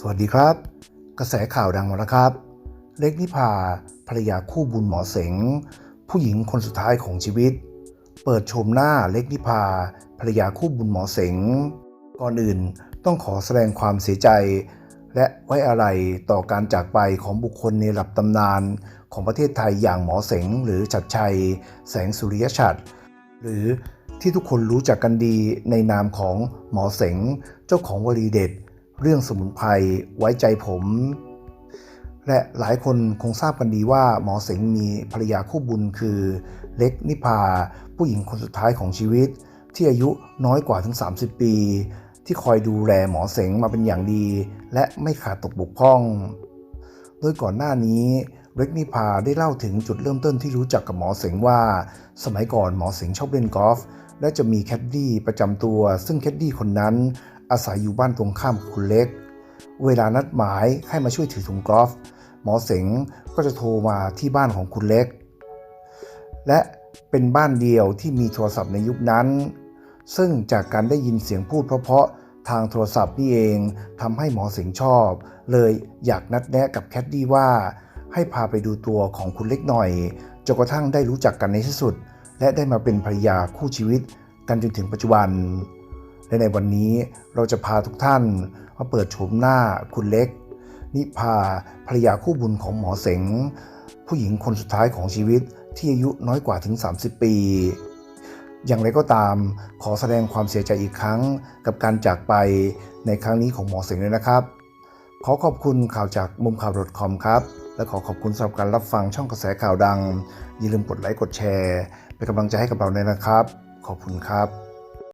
สวัสดีครับ กระแสข่าวดังมาแล้วครับ เล็กนิพาภรรยาคู่บุญหมอเสง ผู้หญิงคนสุดท้ายของชีวิต เปิดโฉมหน้าเล็กนิพาภรรยาคู่บุญหมอเสง ก่อนอื่นต้องขอแสดงความเสียใจ และไว้อาลัยต่อการจากไปของบุคคลในระดับตำนานของประเทศไทยอย่างหมอเสง หรือชัดชัย แสงสุริยชัดหรือที่ทุกคนรู้จักกันดีในนามของหมอเสง เจ้าของวลีเด็ด เรื่องสมุนไพรไว้ใจผม และหลายคนคงทราบกันดีว่าหมอเสงมีภรรยาคู่บุญคือเล็กนิพาผู้หญิงคนสุดท้ายของชีวิต ที่อายุน้อยกว่าถึง 30 ปี ที่คอยดูแลหมอเสงมาเป็นอย่างดี และไม่ขาดตกบกพร่อง โดยก่อนหน้านี้เล็กนิพาได้เล่าถึงจุดเริ่มต้นที่รู้จักกับหมอเสงว่า สมัยก่อนหมอเสงชอบเล่นกอล์ฟและจะมีแคดดี้ประจำตัว ซึ่งแคดดี้คนนั้น อาศัยอยู่บ้านตรงข้ามกับคุณเล็ก เวลานัดหมายให้มาช่วยถือถุงกอล์ฟหมอเสงก็จะโทรมาที่บ้านของคุณเล็ก และเป็นบ้านเดียวที่มีโทรศัพท์ในยุคนั้น ซึ่งจากการได้ยินเสียงพูดเพราะๆทางโทรศัพท์นี่เองทำให้หมอเสงชอบ เลยอยากนัดแนะกับแคดดี้ว่า ให้พาไปดูตัวของคุณเล็กหน่อยจนกระทั่งได้รู้จักกันในที่สุด และได้มาเป็นภรรยาคู่ชีวิตกันจนถึงปัจจุบัน และในวันนี้เราจะพาทุกท่านมาเปิดโฉมหน้าคุณเล็ก นิพาภรรยาคู่บุญของหมอเสง ผู้หญิงคนสุดท้ายของชีวิตที่อายุน้อยกว่าถึง 30 ปี อย่างไรก็ตามขอแสดงความเสียใจอีกครั้งกับการจากไปในครั้งนี้ของหมอเสงเลยนะครับ ขอขอบคุณข่าวจากมุมข่าว .com ครับ และขอขอบคุณสำหรับการรับฟังช่องกระแสข่าวดัง อย่าลืมกดไลค์กดแชร์ เป็นกำลังใจให้กับเราเลยนะครับ ขอบคุณครับ